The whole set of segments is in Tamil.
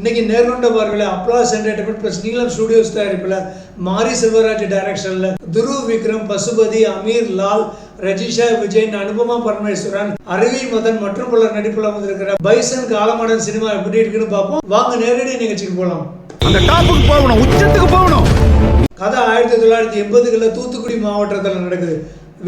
இன்னைக்கு நேர்கொண்ட பார்வையில் Applause Entertainment plus Neelam Studios தயாரிப்பில் மாரி செல்வராஜ் டைரக்ஷனில் துருவ் விக்ரம் பசுபதி அமீர் லால் ரஜிஷா விஜயன் அனுபமா பரமேஸ்வரன் அருவி மதன் மற்றும் பலர் நடிப்பில் வந்திருக்கிற பைசன் காலமாடன் சினிமா எப்படி இருக்குன்னு பார்ப்போம். வாங்க நேரடி நிகழ்ச்சிக்கு போகலாம் அந்த டாப்புக்கு போகணும் உச்சத்துக்கு போகணும். கதை ஆயிரத்தி தொள்ளாயிரத்தி எண்பதுகளில் தூத்துக்குடி மாவட்டத்தில் நடக்குது.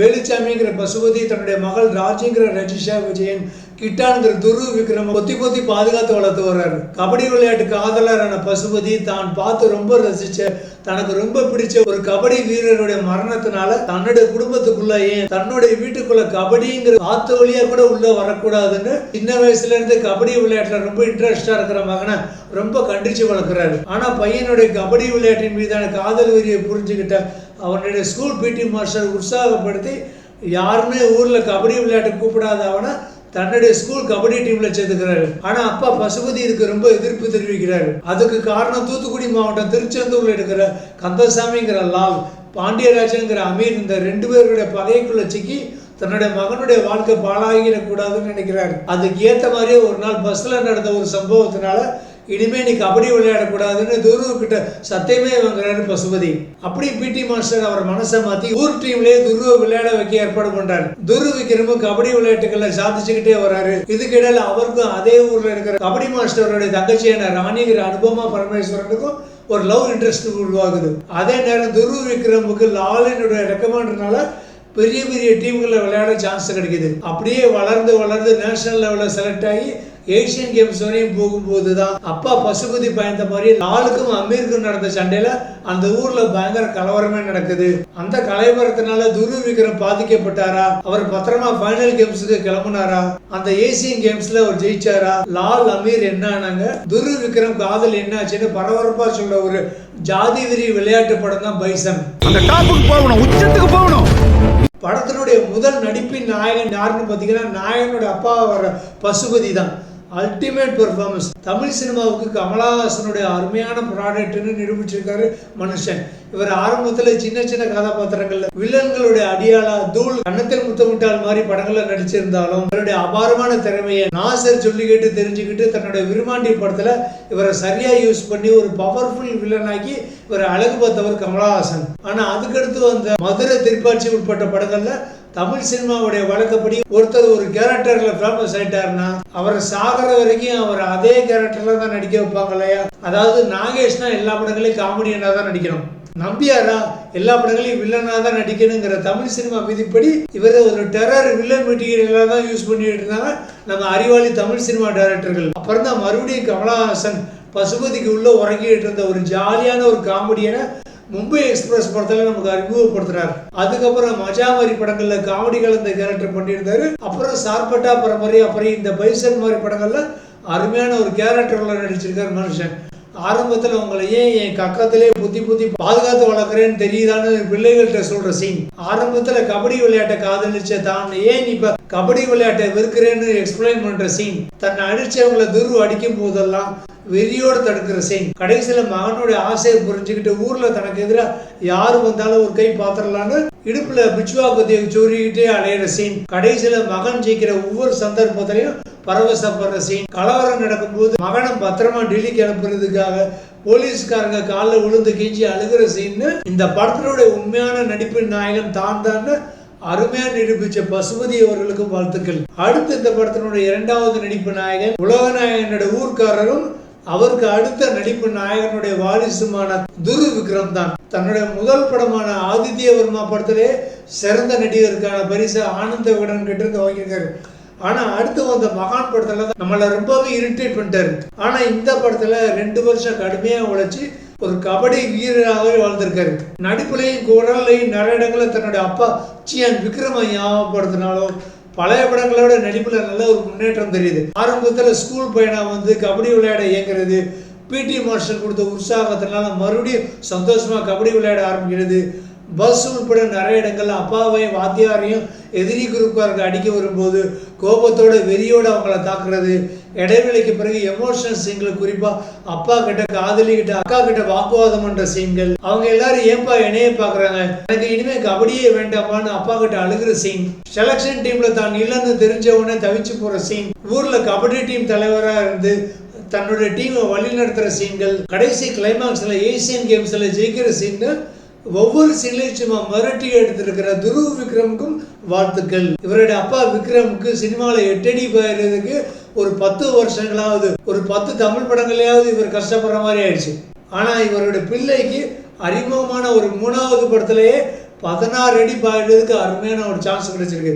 வேலுச்சாமிங்கிற பசுபதி தன்னுடைய மகள் ராஜிங்கிற ரஜிஷா விஜயன் கிட்டான்கிற துரு விக்ரம கொத்தி கொத்தி பாதுகாத்து வளர்த்து வர்றாரு. கபடி விளையாட்டு காதலரான பசுபதி தான் பார்த்து ரொம்ப ரசிச்ச தனக்கு ரொம்ப பிடிச்ச ஒரு கபடி வீரருடைய மரணத்தினால தன்னுடைய குடும்பத்துக்குள்ளேயே தன்னுடைய வீட்டுக்குள்ள கபடிங்கிற ஆத்து வழியா கூட உள்ள வரக்கூடாதுன்னு சின்ன வயசுல இருந்து கபடி விளையாட்டுல ரொம்ப இன்ட்ரெஸ்டா இருக்கிற மகனை ரொம்ப கண்டிச்சு வளர்க்குறாரு. ஆனா பையனுடைய கபடி விளையாட்டின் மீதான காதல் வெறியை புரிஞ்சுக்கிட்ட அவனுடைய ஸ்கூல் பிடி மாஸ்டர் உற்சாகப்படுத்தி யாருமே ஊர்ல கபடி விளையாட்டு கூப்பிடாத அவனை தன்னுடைய ஸ்கூல் கபடி டீம்ல சேர்த்துக்கிறாரு. ஆனா அப்பா பசுபதி இதுக்கு ரொம்ப எதிர்ப்பு தெரிவிக்கிறாரு. அதுக்கு காரணம் தூத்துக்குடி மாவட்டம் திருச்செந்தூர்ல இருக்கிற கந்தசாமிங்கிற லால் பாண்டியராஜன்கிற அமீர் இந்த ரெண்டு பேருடைய பகைக்குள்ள சிக்கி தன்னுடைய மகனுடைய வாழ்க்கை பாழாகிடக்கூடாதுன்னு நினைக்கிறாரு. அதுக்கு ஏத்த மாதிரியே ஒரு நாள் பஸ்ல நடந்த ஒரு சம்பவத்தினால இனிமே நீ கபடி விளையாடக்கூடாதுன்னு துருவு கிட்ட சத்தியமே வாங்குறாரு பசுபதி. அப்படி பிடி மாஸ்டர் அவர் மனசை மாத்தி ஊர் டீம்லயே துருவை விளையாட வைக்க ஏற்பாடு பண்றாரு. துருவுக்கு ரொம்ப கபடி விளையாட்டுகள்ல சாதிச்சுக்கிட்டே வராரு. இதுக்கிடையில அவருக்கும் அதே ஊர்ல இருக்கிற கபடி மாஸ்டருடைய தங்கச்சியான ராணிகிற அனுபமா பரமேஸ்வரனுக்கும் ஒரு லவ் இன்ட்ரெஸ்ட் உருவாகுது. அதே நேரம் துரு விக்ரமுக்கு லாலினுடைய ரெக்கமெண்ட்னால பெரிய பெரிய டீம்களில் விளையாட சான்ஸ் கிடைக்குது. அப்படியே வளர்ந்து வளர்ந்து நேஷனல் லெவலில் செலக்ட் ஆகி ஏசியன் கேம்ஸ் வரையும் போகும்போது தான் அப்பா பசுபதி பயந்த மாதிரி லாலுக்கும் அமீருக்கும் நடந்த சண்டையில அந்த ஊர்ல பயங்கர கலவரமே நடக்குது. அந்த கலவரத்தினால துரு விக்ரம் பாதிக்கப்பட்டாரா? அவர் பத்திரமா ஃபைனல் கேம்ஸுக்கு கிளம்புனாரா? அந்த ஏசியன் கேம்ஸ்ல அவர் ஜெயிச்சாரா? லால் அமீர் என்ன ஆனாங்க துரு விக்ரம் காதல் என்னாச்சுன்னு பரபரப்பா சொல்ற ஒரு ஜாதி விரி விளையாட்டு படம் தான் பைசன். அந்த டாப்புக்கு போகணும் உச்சத்துக்கு போகணும். படத்தினுடைய முதல் நடிப்பின் நாயகன் யாருன்னு பார்த்தீங்கன்னா நாயகனுடைய அப்பா வர பசுபதி தான். அல்டிமேட் பெர்ஃபார்மன்ஸ் தமிழ் சினிமாவுக்கு கமலஹாசனுடைய அருமையான ப்ராடக்ட்னு நிரூபிச்சிருக்காரு மனுஷன். இவர் ஆரம்பத்தில் சின்ன சின்ன கதாபாத்திரங்கள்ல வில்லன்களுடைய அடியாளா தூள் கண்ணத்தில் முத்தமிட்டால் மாதிரி படங்கள்ல நடிச்சிருந்தாலும் இவருடைய அபாரமான திறமையை நாசர் சொல்லி கேட்டு தெரிஞ்சுக்கிட்டு தன்னுடைய விருமாண்டி படத்துல இவரை சரியா யூஸ் பண்ணி ஒரு பவர்ஃபுல் வில்லனாக்கி இவரை அழகு பார்த்தவர் கமலஹாசன். ஆனா அதுக்கடுத்து வந்த மதுரை திருப்பாட்சி உட்பட்ட படங்கள்ல தமிழ் சினிமாவுடைய வழக்கப்படி ஒருத்தர் ஒரு கேரக்டர்ல ஃபேமஸ் ஆயிட்டாருன்னா அவர் சாகிற வரைக்கும் அவர் அதே கேரக்டர்ல தான் நடிக்க வைப்பாங்க இல்லையா? அதாவது நாகேஷ்னா எல்லா படங்களையும் காமெடியனா தான் நடிக்கணும். நம்பியாரா எல்லா படங்களையும் வில்லனா தான் நடிக்கணுங்கிற தமிழ் சினிமா விதிப்படி இவர் ஒரு டெரர் வில்லன் மெட்டீரியலாக தான் யூஸ் பண்ணிட்டு இருந்தாங்க நம்ம அறிவாளி தமிழ் சினிமா டைரக்டர்கள் அப்புறம் தான் மறுபடியும் கமலஹாசன் பசுபதிக்கு உள்ள உறங்கிட்டு இருந்த ஒரு ஜாலியான ஒரு காமெடியனை மும்பை எக்ஸ்பிரஸ் படத்துல நமக்கு அறிமுகப்படுத்துறாரு. அதுக்கப்புறம் மஜாமாரி படங்கள்ல காமெடி கலந்த கேரக்டர் பண்ணியிருந்தாரு. அப்புறம் சார்பட்டா பரம்பரை அப்புறம் இந்த பைசன் மாதிரி படங்கள்ல அருமையான ஒரு கேரக்டர்ல நடிச்சிருக்காரு மனுஷன். ஆரம்பத்துல உங்களை ஏன் என் கக்கத்திலே புத்தி புத்தி பாதுகாத்து வளர்க்குறேன்னு தெரியுதான்னு பிள்ளைகள்கிட்ட சொல்ற சீன் ஆரம்பத்துல கபடி விளையாட்டை காதலிச்ச தான் ஏன் இப்ப கபடி விளையாட்டை வெறுக்கிறேன்னு எக்ஸ்பிளைன் பண்ற சீன் தன்னை அடிச்சவங்களை துரு அடிக்கும் போதெல்லாம் வெறியோடு தடுக்கிற சீன். கடைசியில மகனுடைய ஆசையை புரிஞ்சுக்கிட்டு ஊரில் தனக்கு எதிராக யார் வந்தாலும் ஒரு கை பாத்திரலான்னு இடுப்புல பிச்சுவா பத்தியை சூறிக்கிட்டே அலையிற சீன். கடைசியில மகன் ஜெயிக்கிற ஒவ்வொரு சந்தர்ப்பத்திலையும் பரவசப்படுற சீன். கலவரம் நடக்கும்போது மகனை பத்திரமா டெல்லிக்கு அனுப்புறதுக்காக போலீஸ்காரங்க காலில் விழுந்து கீஞ்சி அழுகிற சீன்னு இந்த படத்தினுடைய உண்மையான நடிப்பு நாயகன் தான் தான் அருமையா நிரூபிச்ச பசுபதி அவர்களுக்கும் வாழ்த்துக்கள். அடுத்து இந்த படத்தினுடைய இரண்டாவது நடிப்பு நாயகன் உலக நாயகனோட ஊர்க்காரரும் அவருக்கு அடுத்த நடிப்பு நாயகனுடைய வாரிசுமான துரு விக்ரம் தான் தன்னுடைய முதல் படமான ஆதித்யவர்மா படத்திலே சிறந்த நடிகருக்கான பரிசை ஆனந்த விகடன் கிட்ட வாங்கியிருக்காரு. ஆனா அடுத்து வந்த மகான் படத்துல நம்மளை ரொம்பவே இரிட்டேட் பண்ணிட்டாரு. ஆனா இந்த படத்துல ரெண்டு வருஷம் கடுமையா உழைச்சி ஒரு கபடி வீரராகவே வாழ்ந்திருக்காரு. நடிப்புலையும் குரல்லையும் நிறைய இடங்களில் தன்னுடைய அப்பா சியான் விக்ரமை ஞாபகப்படுத்தினாலும் பழைய படங்களோட நடிப்புல நல்ல ஒரு முன்னேற்றம் தெரியுது. ஆரம்பத்துல ஸ்கூல் பையனா வந்து கபடி விளையாட இயங்குறது பிடி மாஸ்டர் கொடுத்த உற்சாகத்தினால மறுபடியும் சந்தோஷமா கபடி விளையாட ஆரம்பிக்கிறது. பஸ் உட்பட நிறைய இடங்கள்ல அப்பாவையும் வாத்தியாரையும் எதிரி குரூப்பாருக்கு அடிக்க வரும்போது கோபத்தோட வெறியோடு அவங்கள தாக்குறது இடைவெளிக்கு பிறகு எமோஷனல் சீன்கள் குறிப்பாக அப்பா கிட்ட காதலி கிட்ட அக்கா கிட்ட வாக்குவாதம் பண்ற சீன்கள் அவங்க எல்லாரும் ஏன்பா என்னையே பார்க்குறாங்க எனக்கு இனிமே கபடியே வேண்டாமான்னு அப்பா கிட்ட அழுகிற சீன் செலக்ஷன் டீம்ல தான் இல்லைன்னு தெரிஞ்ச உடனே தவிச்சு போற சீன் ஊர்ல கபடி டீம் தலைவராக இருந்து தன்னுடைய டீமை வழிநடத்துற சீன்கள் கடைசி கிளைமாக்ஸில் ஏசியன் கேம்ஸில் ஜெயிக்கிற சீன்கள் ஒவ்வொரு சீன்லையும் சும்மா மிரட்டி எடுத்திருக்கிற துருவ் விக்ரமுக்கும் வாழ்த்துக்கள். இவருடைய அப்பா விக்ரமுக்கு சினிமாவில் எட்டடி போயிடுறதுக்கு ஒரு பத்து வருஷங்களாவது ஒரு பத்து தமிழ் படங்களையாவது இவர் கஷ்டப்படுற மாதிரி ஆயிடுச்சு. ஆனா இவருடைய பிள்ளைக்கு அறிமுகமான ஒரு மூணாவது படத்துலயே பதினாறு அடி பாயிடுறதுக்கு அருமையான ஒரு சான்ஸ் கிடைச்சிருக்கு.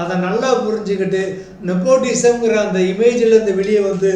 அதை நல்லா புரிஞ்சுக்கிட்டு நெப்போட்டிசம்ங்கிற அந்த இமேஜ்ல இருந்து வெளியே வந்து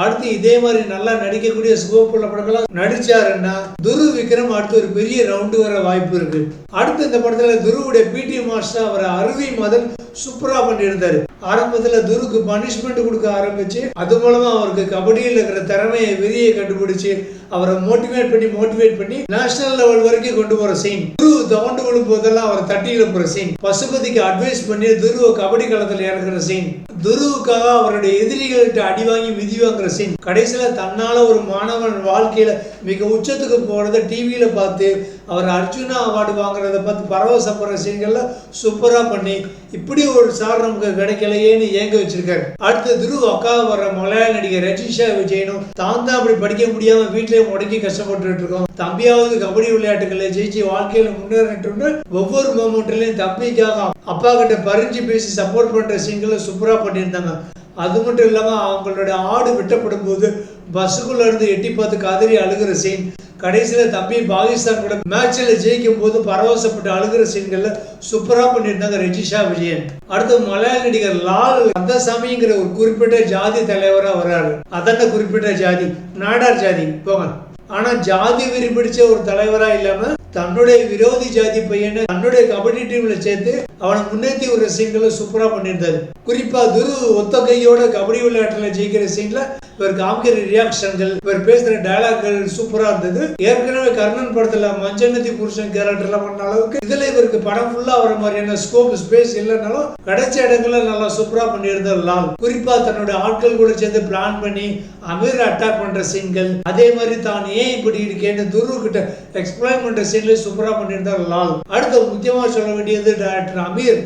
அடுத்து இதே மாதிரி நல்லா நடிக்கக்கூடிய சுகப்புள்ள படங்கள்லாம் நடிச்சாருன்னா துரு விக்ரம் அடுத்து ஒரு பெரிய ரவுண்டு வர வாய்ப்பு இருக்கு. அடுத்து இந்த படத்துல துருவுடைய பிடி மாஸ்டர் அவரை அருவி மதன் சூப்பரா பண்ணியிருந்தாரு. ஆரம்பத்துல துருக்கு பனிஷ்மெண்ட் கொடுக்க ஆரம்பிச்சு அது மூலமா அவருக்கு கபடியில் இருக்கிற திறமையை வெளியே கண்டுபிடிச்சு அவரை மோட்டிவேட் பண்ணி மோட்டிவேட் பண்ணி நேஷனல் லெவல் வரைக்கும் கொண்டு போற சீன் துருவ தவண்டு விழும் போதெல்லாம் அவரை தட்டி எழுப்புற சீன் பசுபதிக்கு அட்வைஸ் பண்ணி துருவ கபடி களத்தில் இறங்குற சீன் துருவுக்காக அவருடைய எதிரிகள்கிட்ட அடி வாங்கி மிதி வாங்குற சீன் கடைசியில் தன்னால ஒரு மாணவன் வாழ்க்கையில மிக உச்சத்துக்கு போனதை டிவியில பார்த்து அவர் அர்ஜுனா அவார்டு வாங்குறத பார்த்து பரவசப்படுற சீன்கள்ல சூப்பரா பண்ணி இப்படி ஒரு சார் நமக்கு கிடைக்கலையேன்னு ஏங்க வச்சிருக்காரு. அடுத்து துருவ் அக்கா வர்ற மலையாள நடிகர் ரஜிஷா விஜயனும் தான் தான் அப்படி படிக்க முடியாம வீட்லயே முடங்கி கஷ்டப்பட்டுட்டு இருக்கோம். தம்பியாவது கபடி விளையாட்டுகளை ஜெயிச்சு வாழ்க்கையில முன்னேறிட்டு ஒவ்வொரு மொமெண்ட்லயும் தம்பிக்காக அப்பா கிட்ட பறிஞ்சு பேசி சப்போர்ட் பண்ற சீன்களை சூப்பரா பண்ணியிருந்தாங்க. அது மட்டும் இல்லாம அவங்களுடைய ஆடு வெட்டப்படும் போது பஸ்ஸுக்குள்ள இருந்து எட்டி பார்த்து கதறி அழுகிற சீன் கடைசியில் தம்பி பாகிஸ்தான் கூட மேட்சில் ஜெயிக்கும் போது பரவசப்பட்டு அழுகிற சீன்கள்ல சூப்பராக பண்ணியிருந்தாங்க ரெஜிஷா விஜயன். அடுத்து மலையாள நடிகர் லால் கந்தசாமிங்கிற ஒரு குறிப்பிட்ட ஜாதி தலைவராக வராரு அதென்ன குறிப்பிட்ட ஜாதி? நாடார் ஜாதி. போங்க. ஆனால் ஜாதி வெறி பிடிச்ச ஒரு தலைவராக இல்லாமல் தன்னுடைய விரோதி ஜாதி பையனை தன்னுடைய கபடி டீம்ல சேர்த்து அவனை முன்னேற்றி ஒரு சீன்களை சூப்பரா பண்ணியிருந்தாரு. குறிப்பா துரு ஒத்த கையோட கபடி விளையாட்டுல ஜெயிக்கிற சீன்ல இவர் காமிக்கிற ரியாக்ஷன்கள் இவர் பேசுற டயலாக்கள் சூப்பரா இருந்தது. ஏற்கனவே கர்ணன் படத்துல மஞ்சநதி புருஷன் கேரக்டர்லாம் பண்ண அளவுக்கு இதுல இவருக்கு படம் ஃபுல்லா வர மாதிரியான ஸ்கோப் ஸ்பேஸ் இல்லைனாலும் கிடைச்ச இடங்கள்ல நல்லா சூப்பரா பண்ணியிருந்தார் லால். குறிப்பா தன்னுடைய ஆட்கள் கூட சேர்ந்து பிளான் பண்ணி அமீர் அட்டாக் பண்ற சீன்கள் அதே மாதிரி தான் ஏன் இப்படி இருக்கேன்னு துரு கிட்ட எக்ஸ்பிளைன் பண்ற சீன்ல சூப்பராக பண்ணியிருந்தார் லால். அடுத்து முக்கியமாக சொல்ல வேண்டியது டேரக்டர் அமீர்.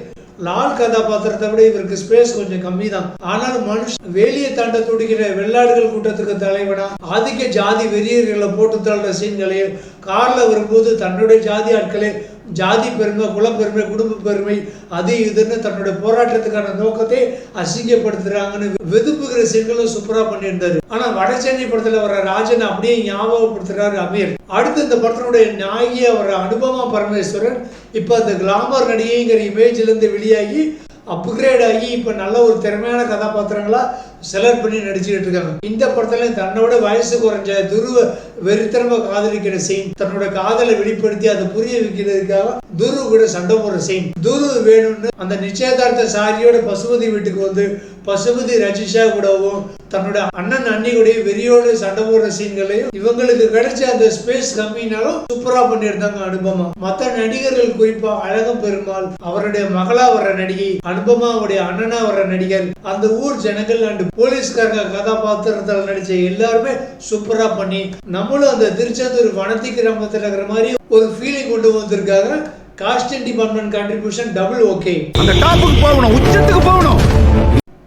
லால் கதாபாத்திரத்தை விட இவருக்கு ஸ்பேஸ் கொஞ்சம் கம்மி தான் ஆனால் மனுஷன் வேலியை தாண்ட துடிக்கிற வெள்ளாடுகள் கூட்டத்துக்கு தலைவனா? ஆதிக்க ஜாதி வெறியர்களை போட்டு தள்ளுற சீன்களையும் காரில் வரும்போது தன்னுடைய ஜாதி ஆட்களே ஜாதி பெருமை குலப்பெருமை குடும்ப பெருமை அது இதுன்னு தன்னுடைய போராட்டத்துக்கான நோக்கத்தை அசிங்கப்படுத்துறாங்கன்னு வெதுப்புகிற சீன்களும் சூப்பரா பண்ணியிருந்தாரு. ஆனா வட சென்னை படத்துல வர ராஜன் அப்படியே ஞாபகப்படுத்துறாரு அமீர். அடுத்து இந்த படத்தினுடைய நாயகியா வர அனுபமா பரமேஸ்வரன் இப்ப அந்த கிளாமர் நடிகைங்கிற இமேஜ்ல இருந்து வெளியாகி அப்கிரேட் ஆகி இப்ப நல்ல ஒரு திறமையான கதாபாத்திரங்களா செலக்ட் பண்ணி நடிச்சுக்கிட்டு இருக்காங்க. இந்த படத்துல தன்னோட வயசு குறைஞ்ச துருவ வெறித்தனமாக காதலிக்கிற சீன் தன்னோட காதலை வெளிப்படுத்தி அதை புரிய வைக்கிறதுக்காக துரு கூட சண்டை போடுற சீன் துரு வேணும்னு அந்த நிச்சயதார்த்த சாரியோட பசுபதி வீட்டுக்கு வந்து பசுபதி ரஜிஷா கூடவும் தன்னோட அண்ணன் அண்ணி கூட வெறியோடு சண்டை போடுற சீன்களையும் இவங்களுக்கு கிடைச்ச அந்த ஸ்பேஸ் கம்மினாலும் சூப்பரா பண்ணியிருந்தாங்க அனுபமா. மற்ற நடிகர்கள் குறிப்பா அழகம் பெருமாள் அவருடைய மகளா வர்ற நடிகை அனுபமாவுடைய அண்ணனா வர்ற நடிகர் அந்த ஊர் ஜனங்கள் அண்டு போலீஸ்காரங்க கதாபாத்திரத்தில் நடிச்ச எல்லாருமே சூப்பரா பண்ணி நம்மளும் அந்த திருச்செந்தூர் வனத்தி கிராமத்தில் இருக்கிற மாதிரி ஒரு ஃபீலிங் கொண்டு வந்திருக்காங்க. Costume department contribution double okay அந்த டாப்புக்கு போகணும் உச்சத்துக்கு போகணும்.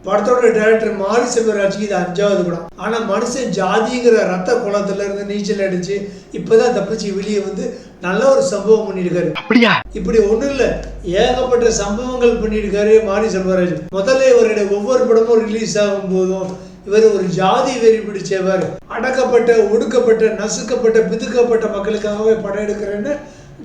படத்தோட டைரக்டர் மாரி செல்வராஜுக்கு இது அஞ்சாவது படம். ஆனா மனுஷன் ஜாதிங்கிற ரத்த குளத்துல இருந்து நீச்சல் அடிச்சு இப்பதான் தப்பிச்சு வெளியே வந்து நல்ல ஒரு சம்பவம் பண்ணியிருக்காரு. அப்படியா? இப்படி ஒண்ணும் இல்ல. ஏகப்பட்ட சம்பவங்கள் பண்ணியிருக்காரு மாரி செல்வராஜ். முதல்ல இவருடைய ஒவ்வொரு படமும் ரிலீஸ் ஆகும் போதும் இவர் ஒரு ஜாதி வெறி பிடிச்சவர். அடக்கப்பட்ட ஒடுக்கப்பட்ட நசுக்கப்பட்ட பிதுக்கப்பட்ட மக்களுக்காகவே படம் எடுக்கிறேன்னு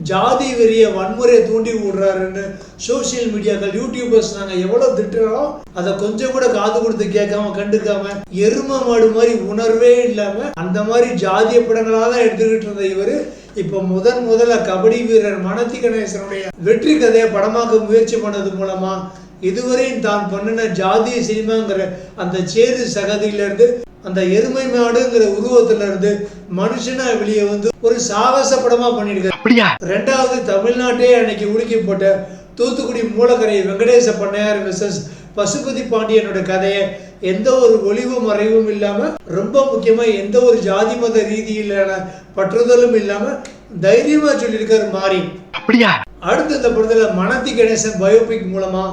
ஜாதி வெறிய வன்முறையை தூண்டி விடுறாருன்னு சோசியல் மீடியாக்கள் யூடியூபர்ஸ் நாங்கள் எவ்வளோ திட்டுறோம் அதை கொஞ்சம் கூட காது கொடுத்து கேட்காம கண்டுக்காம எரும மாடு மாதிரி உணர்வே இல்லாம அந்த மாதிரி ஜாதிய படங்களாக தான் எடுத்துக்கிட்டு இருந்த இவர். இப்போ முதன் முதல்ல கபடி வீரர் மனத்தி கணேசனுடைய வெற்றி கதையை படமாக்க முயற்சி பண்ணது மூலமா இதுவரையும் தான் பண்ணின ஜாதிய சினிமாங்கிற அந்த சேது சகதியிலிருந்து அந்த எருமை மாடுங்கிற உருவத்துல இருந்து மனுஷனா வெளியே வந்து ஒரு சாகச படமா பண்ணியிருக்காரு. அப்படியா? ரெண்டாவது தமிழ்நாட்டே அன்னைக்கு உலுக்கி போட்ட தூத்துக்குடி மூலக்கரை வெங்கடேச பண்ணையார் மிஸ்ஸஸ் பசுபதி பாண்டியனோட கதையை எந்த ஒரு ஒளிவு மறைவும் இல்லாம ரொம்ப முக்கியமா எந்த ஒரு ஜாதி மத ரீதியிலான பற்றுதலும் இல்லாம தைரியமா சொல்லியிருக்காரு மாறி அப்படியா? அடுத்து இந்த படத்துல மனதி கணேசன் பயோபிக் மூலமா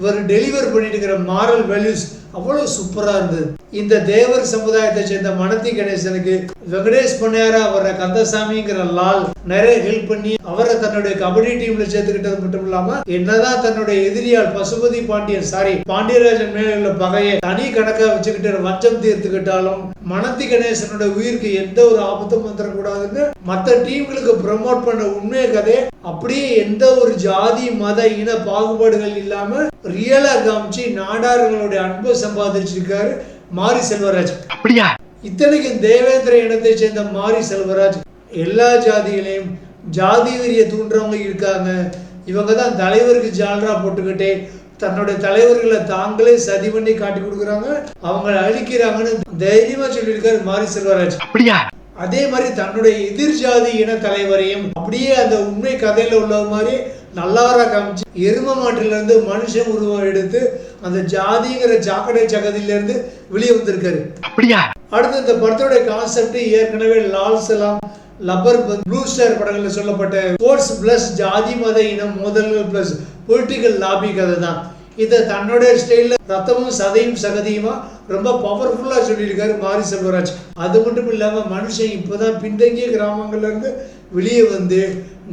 இவர் டெலிவர் பண்ணிட்டு இருக்கிற மாரல் வேல்யூஸ் அவ்வளவு சூப்பரா இருந்தது. இந்த தேவர் சமுதாயத்தை சேர்ந்த மனத்தி கணேசனுக்கு வெங்கடேஷ் பொன்னையாரா வர்ற கந்தசாமிங்கிற லால் நிறைய ஹெல்ப் பண்ணி அவரை தன்னுடைய கபடி டீம்ல சேர்த்துக்கிட்டது மட்டும் இல்லாம என்னதான் தன்னுடைய எதிரியால் பசுபதி பாண்டியன் சாரி பாண்டியராஜன் மேல உள்ள பகையை தனி கணக்கா வச்சுக்கிட்டு வஞ்சம் தீர்த்துக்கிட்டாலும் மனத்தி கணேசனோட உயிருக்கு எந்த ஒரு ஆபத்தும் வந்துடக்கூடாதுன்னு மற்ற டீம்களுக்கு ப்ரமோட் பண்ண உண்மை கதையை அப்படியே எந்த ஒரு ஜாதி மத இன பாகுபாடுகள் இல்லாம ரியலா காமிச்சு நாடார்களுடைய அன்பை சம்பாதிச்சிருக்காரு மாரி செல்வராஜ். அப்படியா? இத்தனைக்கும் தேவேந்திர இனத்தை சேர்ந்த மாரி செல்வராஜ். எல்லா ஜாதிகளையும் ஜாதி வெறிய தூண்டுறவங்க இருக்காங்க. இவங்க தான் தலைவருக்கு ஜால்ரா போட்டுக்கிட்டே தன்னுடைய தலைவர்களை தாங்களே சதி பண்ணி காட்டி கொடுக்குறாங்க. அவங்களை அழிக்கிறாங்கன்னு தைரியமா சொல்லியிருக்காரு மாரி செல்வராஜ். அப்படியா? அதே மாதிரி தன்னுடைய எதிர் ஜாதி இன தலைவரையும் அப்படியே அந்த உண்மை கதையில உள்ள மாதிரி நல்லாரா காமிச்சு எரும மாட்டில இருந்து மனுஷன் உருவம் எடுத்து அந்த ஜாதிங்கிற சாக்கடை சகதியில இருந்து வெளியே வந்திருக்காரு. அப்படியா? அடுத்து இந்த படத்தோட கான்செப்ட் ஏற்கனவே Lal Salaam rubber blue star படங்களில் சொல்லப்பட்ட ஸ்போர்ட்ஸ் பிளஸ் ஜாதி மத இனம் மோதல்கள் பிளஸ் பொலிட்டிக்கல் லாபி கதை தான் இதை தன்னுடைய ஸ்டைலில் ரத்தமும் சதையும் சகதியுமா? ரொம்ப பவர்ஃபுல்லாக சொல்லியிருக்காரு மாரி செல்வராஜ். அது மட்டும் இல்லாமல் மனுஷன் இப்போதான் பின்தங்கிய கிராமங்கள்லேருந்து வெளியே வந்து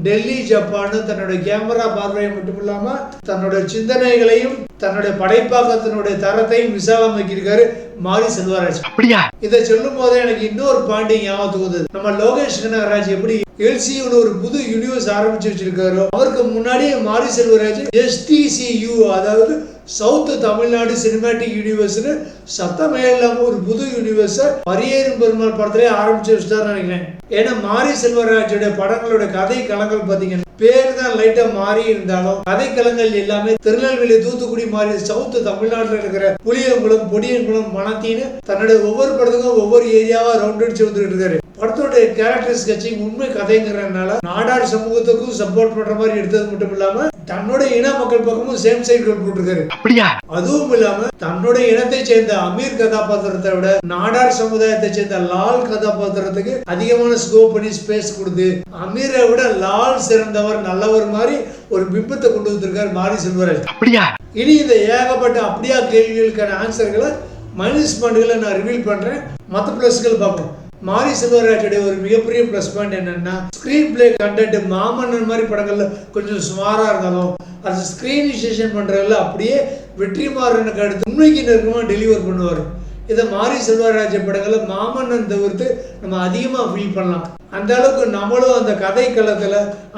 டெல்லி ஜப்பான்னு தன்னுடைய கேமரா பார்வையை மட்டும் இல்லாமல் தன்னுடைய சிந்தனைகளையும் தன்னுடைய படைப்பாக்கத்தினுடைய தரத்தையும் விசாலமாக்கியிருக்காரு. மாரி செல்வராஜ். அப்படியா? இதை சொல்லும் போதே எனக்கு இன்னொரு பாண்டி ஞாபகத்துக்கு வந்தது. நம்ம லோகேஷ் கனகராஜ் எப்படி எல்சியூன்னு ஒரு புது யூனிவர்ஸ் ஆரம்பிச்சு வச்சிருக்காரோ அவருக்கு முன்னாடியே மாரி செல்வராஜ் எஸ்டிசியூ அதாவது சவுத் தமிழ்நாடு சினிமேட்டிக் யூனிவர்ஸ்னு சத்தமே இல்லாம ஒரு புது யூனிவர்ஸை பரியேறும் பெருமாள் படத்திலே ஆரம்பிச்சு வச்சுட்டாருன்னு நினைக்கிறேன். ஏன்னா மாரி செல்வராஜோட படங்களோட கதை களங்கள் பார்த்தீங்கன்னா பேர் தான் லைட்டா மாறி இருந்தாலும் கதை கலங்கள் எல்லாமே திருநெல்வேலி தூத்துக்குடி மாறி சவுத்து தமிழ்நாட்டில் இருக்கிற புளியங்குளம் பொடியங்குளம் மணத்தின்னு தன்னுடைய ஒவ்வொரு படத்துக்கும் ஒவ்வொரு ஏரியாவா ரவுண்ட் அடிச்சு வந்துட்டு இருக்காரு. படத்தோட கேரக்டர் ஸ்கெச்சிங் உண்மை கதைங்கிறதுனால நாடார் சமூகத்துக்கும் சப்போர்ட் பண்ற மாதிரி எடுத்தது மட்டும் இல்லாம தன்னோட இன மக்கள் பக்கமும் சேம் சைடு போட்டிருக்காரு. அப்படியா? அதுவும் இல்லாம தன்னுடைய இனத்தை சேர்ந்த அமீர் கதாபாத்திரத்தை விட நாடார் சமுதாயத்தை சேர்ந்த லால் கதாபாத்திரத்துக்கு அதிகமான ஸ்கோப் பண்ணி ஸ்பேஸ் கொடுத்து அமீரை விட லால் சிறந்தவர் நல்லவர் மாதிரி ஒரு பிம்பத்தை கொண்டு வந்திருக்காரு மாரி செல்வராஜ். அப்படியா? இனி இந்த ஏகப்பட்ட அப்படியா கேள்விகளுக்கான ஆன்சர்களை மைனஸ் பாயிண்ட்களை நான் ரிவீல் பண்றேன். மற்ற பிளஸ்கள் பார்ப்போம். மாரி செல்வராஜுடைய ஒரு மிகப்பெரிய ப்ளஸ் பாயிண்ட் என்னன்னா ஸ்க்ரீன் பிளே கண்டென்ட் மாமன்னன் மாதிரி படங்கள்ல கொஞ்சம் சுமாராக இருந்தாலும் அது ஸ்க்ரீனிசேஷன் பண்ணுறதுல அப்படியே வெற்றிமாறனுக்கு அடுத்து உண்மைக்கு நெருக்கமாக டெலிவர் பண்ணுவார். இதை மாரி செல்வராஜ படங்களை மாமன்னன் தவிர்த்து நம்ம அதிகமாக ஃபீல் பண்ணலாம். அந்த அளவுக்கு நம்மளும் அந்த கதை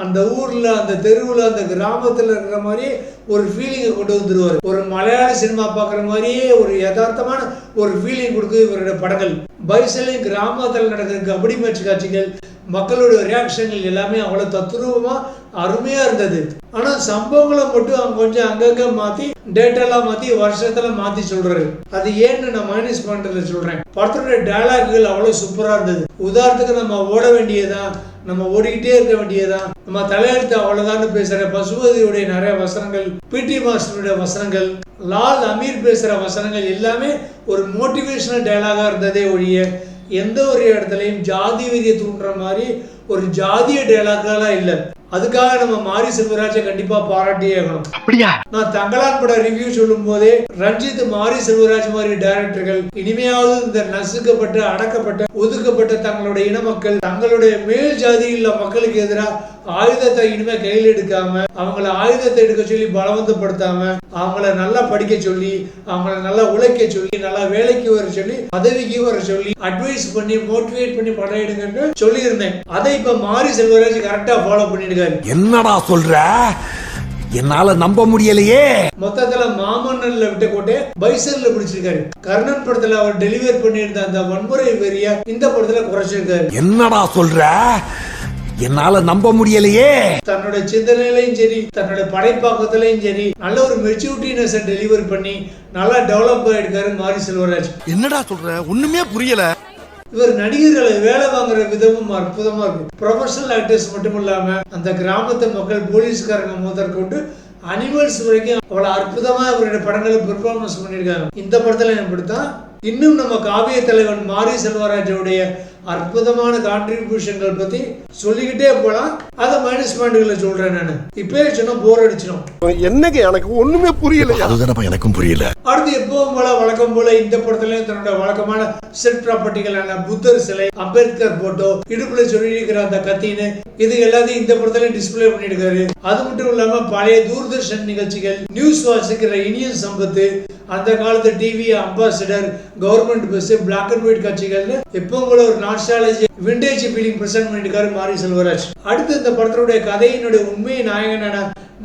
அந்த ஊரில் அந்த தெருவில் அந்த கிராமத்தில் இருக்கிற மாதிரியே ஒரு ஃபீலிங்கை கொண்டு வந்துடுவார் ஒரு மலையாள சினிமா பார்க்குற மாதிரியே ஒரு யதார்த்தமான ஒரு ஃபீலிங் கொடுக்குது இவருடைய படங்கள். பைசலையும் கிராமத்தில் நடக்கிற கபடி மேட்ச் காட்சிகள் மக்களோட ரியாக்ஷன்கள் எல்லாமே அவ்வளோ தத்ரூபமா அருமையா இருந்தது. ஆனா சம்பவங்களை மட்டும் அவங்க கொஞ்சம் அங்கங்கே மாற்றி டேட்டெல்லாம் மாற்றி வருஷத்துல மாற்றி சொல்கிறாரு அது ஏன்னு நான் மைனஸ் பண்றதுல சொல்றேன். படத்தோட டயலாக்குகள் அவ்வளவு சூப்பராக இருந்தது. உதாரணத்துக்கு நம்ம ஓட வேண்டியதான் நம்ம ஓடிக்கிட்டே இருக்க வேண்டியதா நம்ம தலையெழுத்து அவ்வளவுதான் பேசுற பசுபதியுடைய நிறைய வசனங்கள் பிடி மாஸ்டருடைய வசனங்கள் லால் அமீர் பேசுகிற வசனங்கள் எல்லாமே ஒரு மோட்டிவேஷனல் டயலாகா இருந்ததே ஒழிய எந்த ஒரு இடத்துலையும் ஜாதி விதியை தூண்டுற மாதிரி ஒரு ஜாதிய டயலாக்லாம் இல்லை. அதுக்காக நம்ம மாரி செல்வராஜை கண்டிப்பா பாராட்டியே ஆகணும். அப்படியா? நான் தங்கலான் பட ரிவ்யூ சொல்லும் போதே ரஞ்சித் மாரி செல்வராஜ் மாதிரி டைரக்டர்கள் இனிமையாவது இந்த நசுக்கப்பட்ட அடக்கப்பட்ட ஒதுக்கப்பட்ட தங்களுடைய இன மக்கள் தங்களுடைய மேல் ஜாதியில் மக்களுக்கு எதிராக ஆயுதத்தை இனிமே கையில் எடுக்காம அவங்கள ஆயுதத்தை எடுக்க சொல்லி பலவந்தப்படுத்தாம அவங்கள நல்லா படிக்க சொல்லி அவங்கள நல்லா உழைக்க சொல்லி நல்லா வேலைக்கு வர சொல்லி பதவிக்கு வர சொல்லி அட்வைஸ் பண்ணி மோட்டிவேட் பண்ணி படம் எடுங்கன்னு சொல்லியிருந்தேன். அதை இப்ப மாரி செல்வராஜ் கரெக்டா ஃபாலோ பண்ணிருக்காரு என்னடா சொல்ற? என்னால நம்ப முடியலையே. மொத்தத்துல மாமன்னன்ல விட்ட கோட்டை பைசன்ல பிடிச்சிருக்காரு கர்ணன் படத்துல அவர் டெலிவர் பண்ணியிருந்த அந்த வன்முறை வெறிய இந்த படத்துல குறைச்சிருக்காரு. என்னடா சொல்ற? என்னால நம்ப முடியலையே. தன்னுடைய சிந்தனையிலையும் சரி தன்னுடைய படைப்பாக்கத்திலையும் சரி நல்ல ஒரு மெச்சூரிட்டினஸ் டெலிவர் பண்ணி நல்லா டெவலப் ஆயிருக்காரு மாரி செல்வராஜ். என்னடா சொல்ற? ஒண்ணுமே புரியல. இவர் நடிகர்களை வேலை வாங்குற விதமும் அற்புதமா இருக்கும் ப்ரொஃபஷனல் ஆக்டர்ஸ் மட்டும் இல்லாம அந்த கிராமத்து மக்கள் போலீஸ்காரங்க முதற்கொண்டு அனிமல்ஸ் வரைக்கும் அவ்வளவு அற்புதமா இவருடைய படங்களை பெர்ஃபார்மன்ஸ் பண்ணியிருக்காங்க. இந்த படத்துல இப்படித்தான் இன்னும் நம்ம காவிய தலைவன் மாரி செல்வராஜுடைய அற்புதமான கான்ட்ரிபியூஷன்கள் பத்தி சொல்லிக்கிட்டே போலாம். அதை மைனஸ் பாயிண்ட்களை சொல்றேன் நான். இப்பயே சொன்னா போர் அடிச்சிடும் என்னங்க எனக்கு? ஒண்ணுமே புரியல அதுதானப்பா எனக்கும் புரியல. அடுத்து எப்பவும் போல வழக்கம் போல இந்த படத்துலயும் தன்னோட வழக்கமான செட் ப்ராப்பர்ட்டிகளான புத்தர் சிலை அம்பேத்கர் போட்டோ இடுப்புல சொல்லியிருக்கிற அந்த கத்தின்னு இது எல்லாத்தையும் இந்த படத்துல டிஸ்ப்ளே பண்ணிருக்காரு அது மட்டும் இல்லாம பழைய தூர்தர்ஷன் நிகழ்ச்சிகள் நியூஸ் வாசிக்கிற இனிய சம்பத்து அந்த காலத்து TV Ambassador government bus black and white காட்சிகள்னு எப்பவும் போல ஒரு நாஸ்டாலஜி விண்டேஜ் ஃபீலிங் பண்ணிட்டு பண்ணிருக்காரு மாரி செல்வராஜ். அடுத்து இந்த படத்தினுடைய கதையினுடைய உண்மை நாயகனான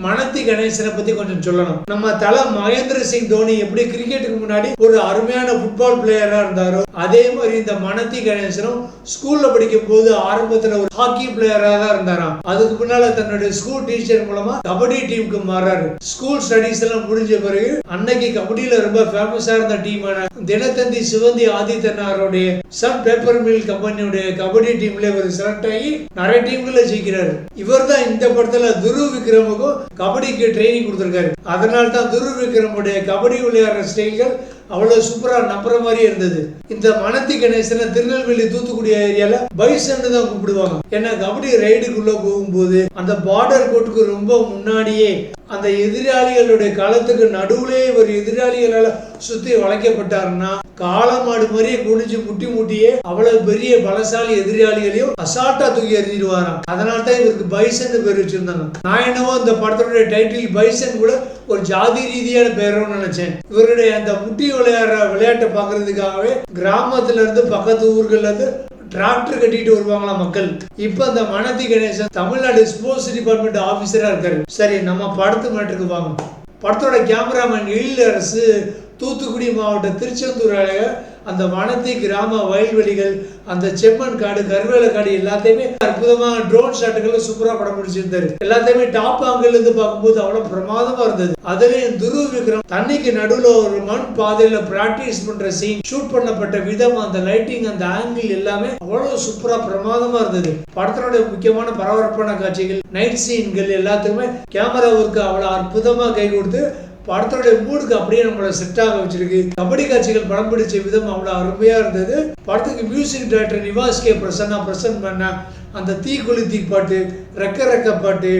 மனத்தி கணேசனை பத்தி கொஞ்சம் சொல்லணும். நம்ம தல மகேந்திர சிங் தோனி எப்படி கிரிக்கெட்டுக்கு முன்னாடி ஒரு அருமையான ஃபுட்பால் பிளேயரா இருந்தாரோ அதே மாதிரி இந்த மனத்தி கணேசனும் ஸ்கூல்ல படிக்கும் போது ஆரம்பத்துல ஒரு ஹாக்கி பிளேயரா தான் இருந்தாராம். அதுக்கு பின்னால தன்னுடைய ஸ்கூல் டீச்சர் மூலமா கபடி டீமுக்கு மாறாரு. ஸ்கூல் ஸ்டடீஸ் எல்லாம் முடிஞ்ச பிறகு அன்னைக்கு கபடியில ரொம்ப ஃபேமஸா இருந்த டீமான தினத்தந்தி சிவந்தி ஆதித்தனாருடைய சன் பேப்பர் மில் கம்பெனியுடைய கபடி டீம்ல இவர் செலக்ட் ஆகி நிறைய டீம்களை ஜெயிக்கிறாரு. இவர் தான் இந்த படத்துல துரு விக்ரமுக்கும் கபடிக்கு ட்ரைனிங் கொடுத்துருக்காரு. அதனால தான் துரு விக்ரமுடைய கபடி விளையாடுற ஸ்டைல்கள் அவ்வளவு சூப்பரா நம்புற மாதிரி இருந்தது. இந்த மனத்தி கணேசனை திருநெல்வேலி தூத்துக்குடி ஏரியால பைசன்னு தான் கூப்பிடுவாங்க. ஏன்னா கபடி ரைடுக்குள்ள போகும்போது அந்த பார்டர் கோட்டுக்கு ரொம்ப முன்னாடியே அந்த எதிராளிகளுடைய களத்துக்கு நடுவுலே ஒரு எதிராளிகளால் சுற்றி வளைக்கப்பட்டாருன்னா காளமாடு மாதிரியே குனிஞ்சு முட்டி முட்டியே அவ்வளவு பெரிய பலசாலி எதிராளிகளையும் அசால்ட்டா தூக்கி எறிஞ்சிடுவாராம். அதனால தான் இவருக்கு பைசன் பேர் வச்சிருந்தாங்க. நான் என்னவோ இந்த படத்தோட டைட்டில் பைசன் கூட ஒரு ஜாதி ரீதியான பேருன்னு நினைச்சேன். இவருடைய அந்த முட்டி விளையாடுற விளையாட்டை பார்க்கறதுக்காகவே கிராமத்துல இருந்து பக்கத்து ஊர்கள்ல இருந்து டிராக்டர் கட்டிட்டு வருவாங்களாம் மக்கள். இப்ப அந்த மனதி கணேசன் தமிழ்நாடு ஸ்போர்ட்ஸ் டிபார்ட்மெண்ட் ஆபீசரா இருக்காரு. சரி நம்ம படத்து மேட்டுக்கு வாங்க. படத்தோட கேமராமேன் எழிலரசு தூத்துக்குடி மாவட்டம் திருச்செந்தூர் அழக அந்த வனத்தி கிராம வயல்வெளிகள் அந்த செம்மன் காடு கருவேல காடு எல்லாத்தையுமே அற்புதமாக ட்ரோன் ஷாட்டுகளை சூப்பராக படம் பிடிச்சிருந்தாரு. எல்லாத்தையுமே டாப் ஆங்கிள் இருந்து பார்க்கும்போது அவ்வளவு பிரமாதமா இருந்தது. அதுலயும் துரு விக்ரம் தண்ணிக்கு நடுவில் ஒரு மண் பாதையில பிராக்டிஸ் பண்ற சீன் ஷூட் பண்ணப்பட்ட விதம் அந்த லைட்டிங் அந்த ஆங்கிள் எல்லாமே அவ்வளவு சூப்பரா பிரமாதமா இருந்தது. படத்தினுடைய முக்கியமான பரபரப்பான காட்சிகள் நைட் சீன்கள் எல்லாத்துக்குமே கேமரா ஒர்க்கு அவ்வளவு அற்புதமா கை கொடுத்து படத்தோடைய மூடுக்கு அப்படியே நம்மளை செட் ஆக வச்சிருக்கு. கபடி காட்சிகள் படம் பிடிச்ச விதம் அவ்வளோ அருமையாக இருந்தது. படத்துக்கு music director Nivas K Prasanna present பண்ண அந்த தீ குளித்தி பாட்டு ரெக்க ரெக்க பாட்டு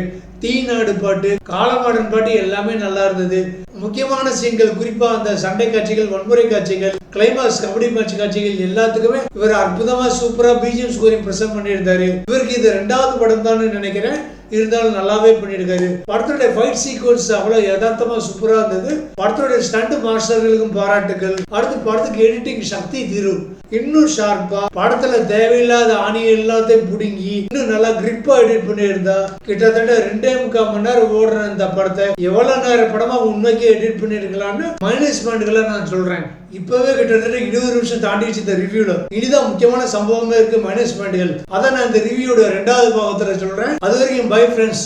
தீ நாடு பாட்டு காலமாடன் பாட்டு எல்லாமே நல்லா இருந்தது. முக்கியமான சீன்கள் குறிப்பா அந்த சண்டை காட்சிகள் வன்முறை காட்சிகள் கிளைமாக்ஸ் கபடி மேட்ச் காட்சிகள் எல்லாத்துக்குமே இவர் அற்புதமா சூப்பரா பிஜிஎம் ஸ்கோரிங் பிரசன்ட் பண்ணியிருந்தாரு. இவருக்கு இது ரெண்டாவது படம் தான் நினைக்கிறேன். இருந்தாலும் நல்லாவே பண்ணியிருக்காரு. படத்துடைய ஃபைட் சீக்வன்ஸ் அவ்வளோ யதார்த்தமாக சூப்பராக இருந்தது. படத்துடைய ஸ்டண்ட் மாஸ்டர்களுக்கும் பாராட்டுகள் அடுத்து படத்துக்கு எடிட்டிங் சக்தி திரு. இன்னும் ஷார்ப்பா படத்துல தேவையில்லாத ஆணி எல்லாத்தையும் புடுங்கி இன்னும் நல்லா கிரிப்பா எடிட் பண்ணியிருந்தா. கிட்டத்தட்ட ரெண்டே முக்கால் மணி நேரம் ஓடுற இந்த படத்தை எவ்வளவு நேரம் படமா உண்மைக்கே எடிட் பண்ணிருக்கலாம்னு மைனஸ் பாயிண்ட்களை நான் சொல்றேன். இப்பவே கிட்டத்தட்ட இருபது நிமிஷம் தாண்டிடுச்சு இந்த ரிவ்யூல இனிதான் முக்கியமான சம்பவமே இருக்கு மேனேஜ்மெண்ட்கள் அதை நான் இந்த ரிவ்யூட ரெண்டாவது பாகத்துல சொல்றேன். அது வரைக்கும் பை ஃப்ரெண்ட்ஸ்